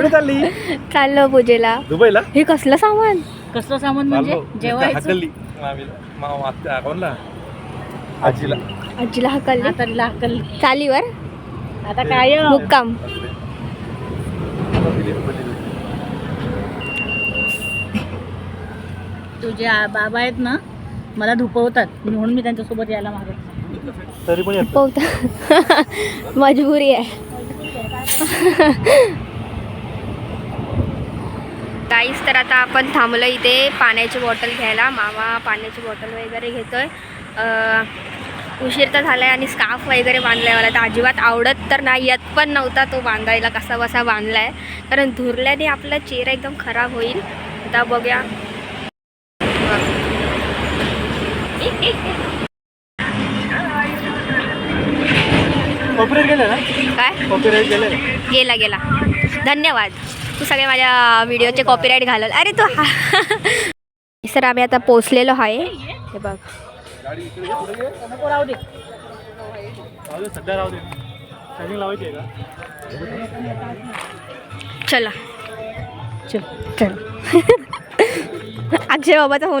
कुठे चालली? चाललो पूजेला. दुबईला? हे कसलं सामान? कसलं सामान म्हणजे. जेवायचं? हाकलली. मामीला. मामा आत्या कोणला? आजीला. आजीला हकल चालीवर? आता काय? मुक्काम. आता. तुझे आ- बाबा आहेत ना मला धुपवतात. म्हणून मी त्यांच्यासोबत यायला मागत तरी पण येत पोहता मजबुरी आहे. काहीच तर आता आपण थांबलो इथे पाण्याची बॉटल घ्यायला. मामा पाण्याची बॉटल वगैरे घेतोय. अं, उशीर तर झालाय आणि स्कार्फ वगैरे बांधलाय मला. तर अजिबात आवडत तर नाही येत पण नव्हता तो बांधायला. कसा बसा बांधलाय. कारण धुरल्याने आपला चेहरा एकदम खराब होईल. आता बघूया. कॉपरेट गेले ना? काय? गेला गेला. धन्यवाद. तू सगळे माझ्या व्हिडिओचे कॉपीराईट घालल अरे तू हा. सर आम्ही आता पोचलेलो आहे. हे बघ. चला. चल. चल. अक्षय बाबाचा फोन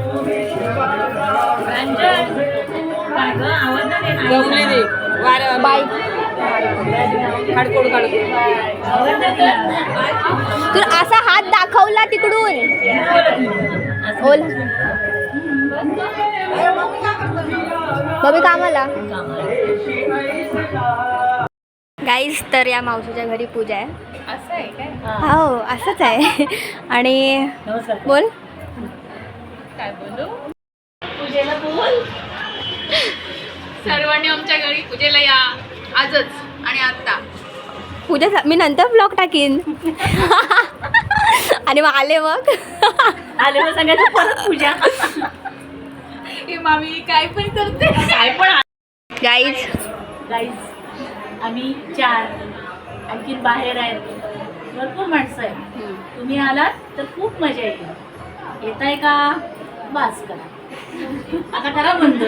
येत. बाय. तू असा हात दाखवला तिकडून. बोल बबी कामाला गाईज तर या मावशीच्या घरी पूजा आहे. हो असंच आहे. आणि नमस्कार. बोल? पूजेला बोल. सर्वांनी आमच्या घरी पूजेला या. आजच आणि आता पूजा मी नंतर ब्लॉग टाकीन. आणि मग आले मग. आले मग सांगायचं परत पूजा. हे मामी काय पण करते. काय पण गाईज गाईज आम्ही चार आणखीन बाहेर आहेत. भरपूर माणसं आहेत. तुम्ही आलात तर खूप मजा येईल. येत आहे का? बास करा. आता करा बंद.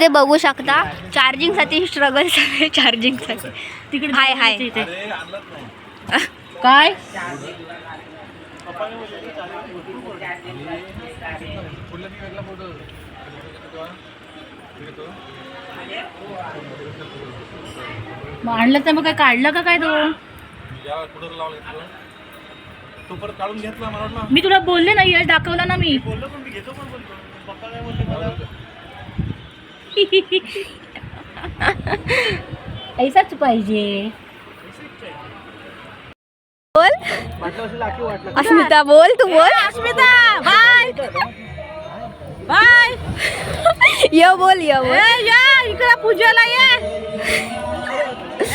ते बघू शकता. चार्जिंगसाठी स्ट्रगल सगळे चार्जिंगसाठी तिकडे हाय, हाय. काय? मग आणलं तर मग काय काढलं का काय तो? मी तुला बोलले ना यश दाखवला ना मी. ऐसाच पाहिजे. बोल. अस्मिता बोल तू बोल. अस्मिता. बाय बाय य बोल य बोल. या इकडे पूजाला ये.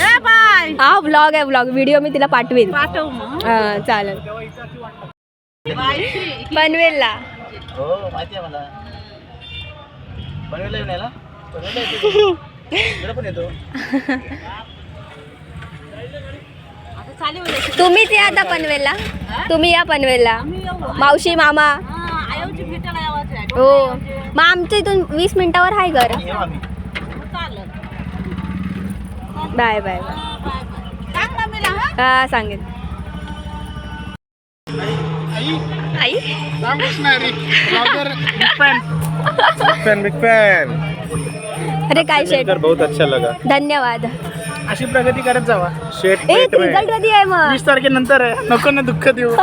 ए बाय. हा ब्लॉग आहे ब्लॉग व्हिडिओ मी तिला पाठवेन. पाठव चालेल. पनवेलला. हो माहिती आहे मला. पनवेलला येऊन तुम्हीच या आता पनवेलला. तुम्ही या पनवेलला. मावशी मामा. हो. मग आमच्या इथून वीस मिनिटावर आहे घर. बाय बाय हा सांगेन. आई? फॅन बिग फॅन अरे काय शेट. बहुत अच्छा लगा. धन्यवाद. अशी प्रगती करत जावा. शेट ए रिझल्ट कधी आहे मग. वीस तारखेनंतर आहे. नको ना दुःख देऊ.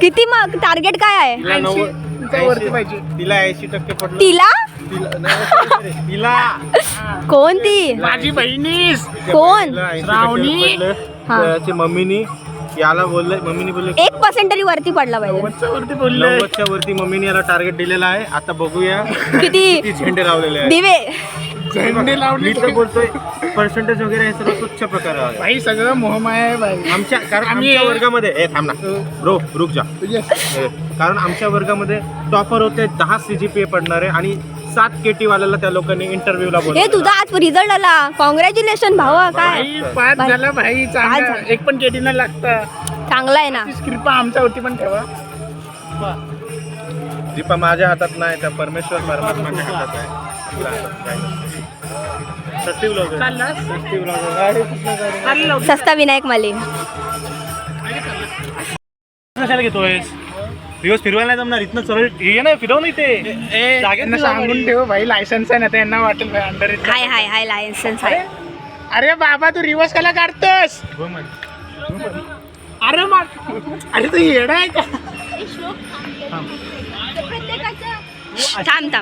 किती मग? टार्गेट काय आहे? तिला नव्वद तिच्या वरती पाहिजे. तिला ऐंशी टक्के पडलं. तिला? तिला नाही, sorry, sorry. तिला. कोण ती माझी बहिणीस. कोण? तिला 80% श्रावणी? पडलं. हा. त्याची मम्मीनी. याला बोलले मम्मीनी बोलले एक पर्सेंट तरी वरती पडला पाहिजे. वरच्या वरती बोलले. नव्वदच्या वरती मम्मीने याला टार्गेट दिलेला आहे. आता बघूया किती? किती झेंडे लावलेले आहेत. दिवे. झेंडे लावले मी तर बोलतोय पर्सेंटेज वगैरे हे सर्व तुच्छ प्रकार आहे. भाई सगळं मोहमाया आहे भाई आमच्या कारण आम्ही- आमच्या वर्गामध्ये ए थांब ना. रो रुक जा. ए, कारण आमच्या वर्गामध्ये टॉपर होते दहा सी जी पी पडणारे आणि सात के टी वाल्याला त्या लोकांनी इंटरव्ह्यूला हे तुझा आज रिझल्ट आला. कॉंग्रॅच्युलेशन भावा काय? भाई पाच. झालं भाई पाच चांगलं. झालं. एक पण केटी न लागता. चांगला आहे ना. तीच कृपा आमच्यावरती पण ठेवा. दीपा माझ्या हातात नाही त्या परमेश्वर परमात्माच्या हातात आहे. सस्ती चालला. विनायक माले कशाला घेतोय दिवस फिरवायला नाही जमणार इथनं सरळ ये ना फिरव नाही ते जागेत सांगून. ठेव भाई लायसन्स आहे ना त्यांना वाटेल अंडर हाय हाय हाय लायसन्स आहे. अरे बाबा तू रिवर्स कला काढतोस. अरे मग. अरे तू येडा आहे का? थांब. थांब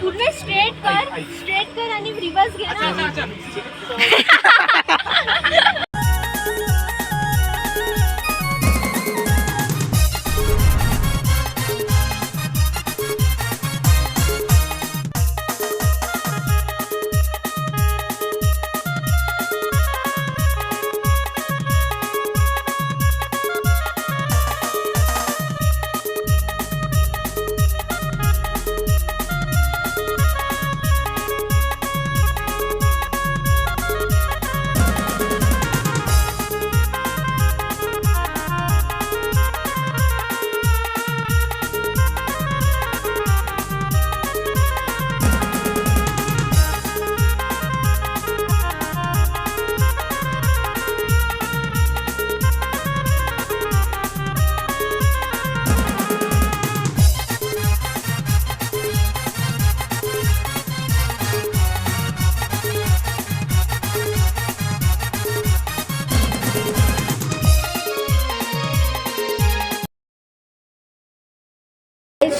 पूर्ण स्ट्रेट कर स्ट्रेट कर आणि रिवर्स घे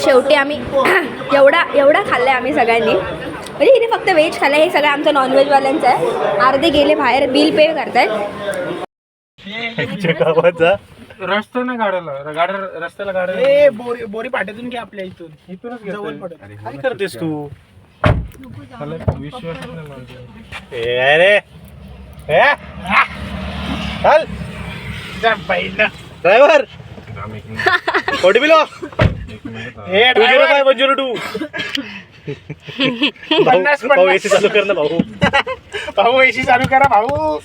शेवटी आम्ही एवढा एवढा खाल्लाय आम्ही सगळ्यांनी. म्हणजे इथे फक्त व्हेज खाल्लंय हे सगळं आमचं नॉनव्हेजवाल्यांचं आहे. अर्धे गेले बाहेर बिल पे करतायत. गावाचा. रस्ता ना गाड्याला. गाड्या रस्त्याला गाड्या. बोरी बोरी पाट्यातून घे आपल्या इथून. इथूनच. काय करतेस तू? ए, अरे. ड्रायव्हर. कोटी below two zero driver, five one zero two पन्नास भाऊ पन्नास. एसी चालू कर ना भाऊ. भाऊ एसी चालू करा भाऊ.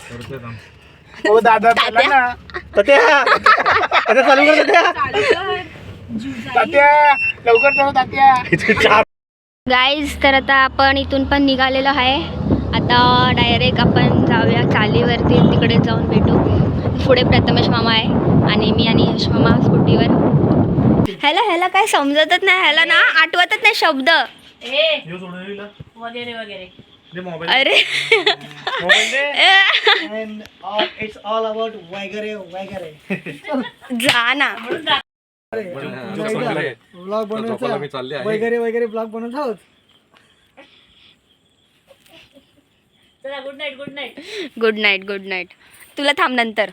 हो दादा चला ना. तात्या. चालू कर तात्या. तात्या लवकर चला तात्या. इथे गाईज तर आता आपण इथून पण निघालेलो आहे. आता डायरेक्ट आपण जाऊया चालीवरती. तिकडे जाऊन भेटू. पुढे प्रथमेश मामा आहे आणि मी आणि यश मामा स्कूटीवर. ह्याला ह्याला काय समजतच नाही ह्याला ना आठवतच नाही शब्द. वगैरे वगैरे. अरे. About वगैरे वगैरे. जा ना. ब्लॉग बनवायचा. वगैरे वगैरे ब्लॉग बनवत आहोत. चला good night good night good night good night तुला थांब नंतर.